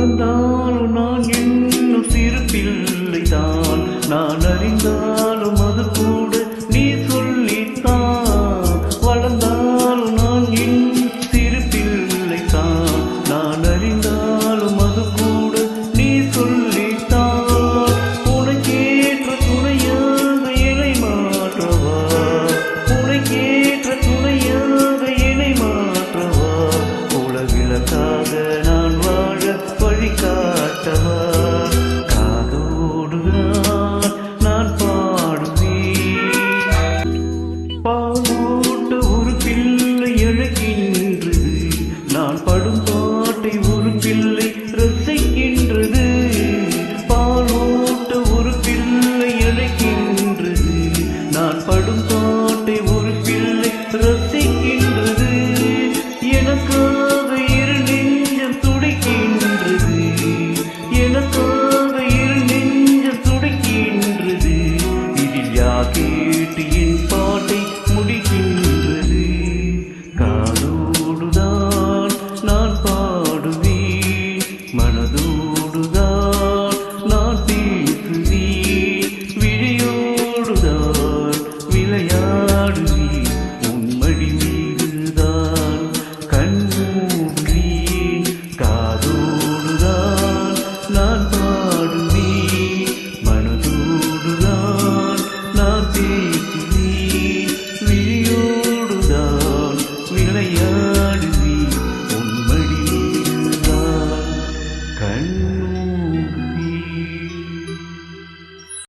and down. கையாளுவி உன்மடிவார் கண்ணூங்கி